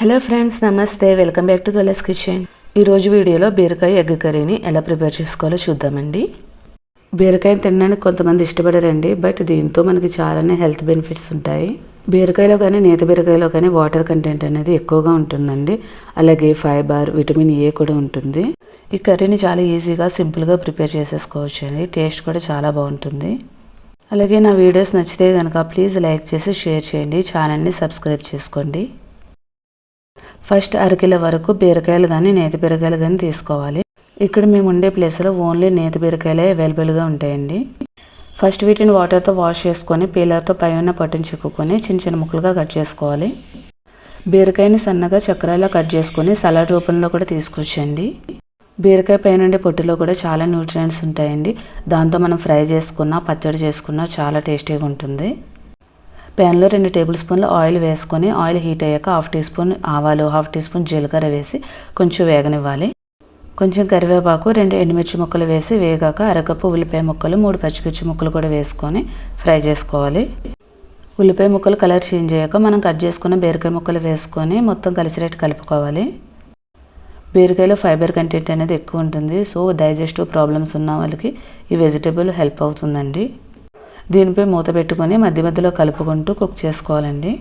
Hello friends నమస్తే. Welcome back to Dolas kitchen ఈరోజు వీడియోలో బీరకాయ ఎగ్ కర్రీని ఎలా ప్రిపేర్ చేసుకోవాలో చూద్దామండి. బీరకాయని తినడానికి కొంతమంది ఇష్టపడరండి బట్ దీంతో మనకి చాలానే హెల్త్ బెనిఫిట్స్ ఉంటాయి. బీరకాయలో కానీ నేత బీరకాయలో కానీ వాటర్ కంటెంట్ అనేది ఎక్కువగా ఉంటుందండి. అలాగే ఫైబర్ విటమిన్ ఏ కూడా ఉంటుంది. ఈ కర్రీని చాలా ఈజీగా సింపుల్గా ప్రిపేర్ చేసేసుకోవచ్చు అండి టేస్ట్ కూడా చాలా బాగుంటుంది. అలాగే నా వీడియోస్ నచ్చితే కనుక ప్లీజ్ లైక్ చేసి షేర్ చేయండి. ఛానల్ని సబ్స్క్రైబ్ చేసుకోండి. ఫస్ట్ అరకిల వరకు బీరకాయలు కానీ నేతి బీరకాయలు కానీ తీసుకోవాలి. ఇక్కడ మేము ఉండే ప్లేస్లో ఓన్లీ నేతి బీరకాయలే అవైలబుల్గా ఉంటాయండి. ఫస్ట్ వీటిని వాటర్తో వాష్ చేసుకొని పీలర్తో ఉన్న పట్టుని చిక్కుకొని చిన్న చిన్న ముక్కలుగా కట్ చేసుకోవాలి. బీరకాయని సన్నగా చక్రాల్లో కట్ చేసుకొని సలాడ్ రూపంలో కూడా తీసుకొచ్చండి. బీరకాయ పైన పొట్టులో కూడా చాలా న్యూట్రియంట్స్ ఉంటాయండి. దాంతో మనం ఫ్రై చేసుకున్నా పచ్చడి చేసుకున్నా చాలా టేస్టీగా ఉంటుంది. ప్యాన్లో రెండు టేబుల్ స్పూన్లు ఆయిల్ వేసుకొని ఆయిల్ హీట్ అయ్యాక హాఫ్ టీ స్పూన్ ఆవాలు హాఫ్ టీ స్పూన్ జీలకర్ర వేసి కొంచెం వేగనివ్వాలి. కొంచెం కరివేపాకు రెండు ఎండుమిర్చి ముక్కలు వేసి వేగాక అరకప్పు ఉల్లిపాయ ముక్కలు మూడు పచ్చిమిర్చి ముక్కలు కూడా వేసుకొని ఫ్రై చేసుకోవాలి. ఉల్లిపాయ ముక్కలు కలర్ చేంజ్ అయ్యాక మనం కట్ చేసుకున్న బీరకాయ ముక్కలు వేసుకొని మొత్తం కలిసిరేట్ కలుపుకోవాలి. బీరకాయలో ఫైబర్ కంటెంట్ అనేది ఎక్కువ ఉంటుంది సో డైజెస్టివ్ ప్రాబ్లమ్స్ ఉన్న వాళ్ళకి ఈ వెజిటేబుల్ హెల్ప్ అవుతుందండి. దీనిపై మూత పెట్టుకొని మధ్య మధ్యలో కలుపుకుంటూ కుక్ చేసుకోవాలండి.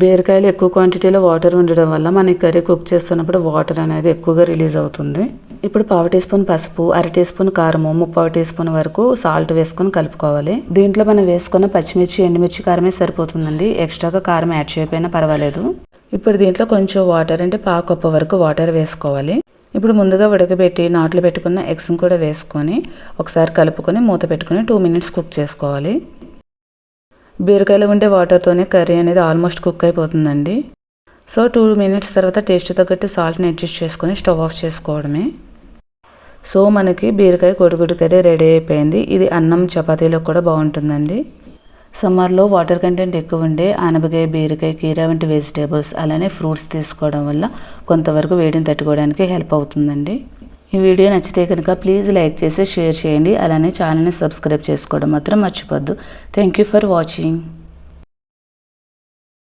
బీరకాయలు ఎక్కువ క్వాంటిటీలో వాటర్ ఉండడం వల్ల మన కర్రీ కుక్ చేస్తున్నప్పుడు వాటర్ అనేది ఎక్కువగా రిలీజ్ అవుతుంది. ఇప్పుడు పావు టీ స్పూన్ పసుపు అర టీ స్పూన్ కారము ముప్పావు టీ స్పూన్ వరకు సాల్ట్ వేసుకొని కలుపుకోవాలి. దీంట్లో మనం వేసుకున్న పచ్చిమిర్చి ఎండుమిర్చి కారమే సరిపోతుందండి. ఎక్స్ట్రాగా కారం యాడ్ చేయకపోయినా పర్వాలేదు. ఇప్పుడు దీంట్లో కొంచెం వాటర్ అంటే పావు కప్పు వరకు వాటర్ వేసుకోవాలి. ఇప్పుడు ముందుగా ఉడకబెట్టి నాట్లు పెట్టుకున్న ఎగ్స్ని కూడా వేసుకొని ఒకసారి కలుపుకొని మూత పెట్టుకొని టూ మినిట్స్ కుక్ చేసుకోవాలి. బీరకాయలో ఉండే వాటర్తోనే కర్రీ అనేది ఆల్మోస్ట్ కుక్ అయిపోతుందండి. సో టూ మినిట్స్ తర్వాత టేస్ట్ తగ్గట్టు సాల్ట్ని అడ్జస్ట్ చేసుకొని స్టవ్ ఆఫ్ చేసుకోవడమే. సో మనకి బీరకాయ కొడుగుడు కర్రీ రెడీ అయిపోయింది. ఇది అన్నం చపాతీలో కూడా బాగుంటుందండి. సమ్మర్లో వాటర్ కంటెంట్ ఎక్కువ ఉండే ఆనపకాయ బీరకాయ కీరా వంటి వెజిటేబుల్స్ అలానే ఫ్రూట్స్ తీసుకోవడం వల్ల కొంతవరకు వేడిని తట్టుకోవడానికి హెల్ప్ అవుతుందండి. ఈ వీడియో నచ్చితే కనుక ప్లీజ్ లైక్ చేసి షేర్ చేయండి. అలానే ఛానల్ని సబ్స్క్రైబ్ చేసుకోవడం మాత్రం మర్చిపోద్దు. Thank you for watching.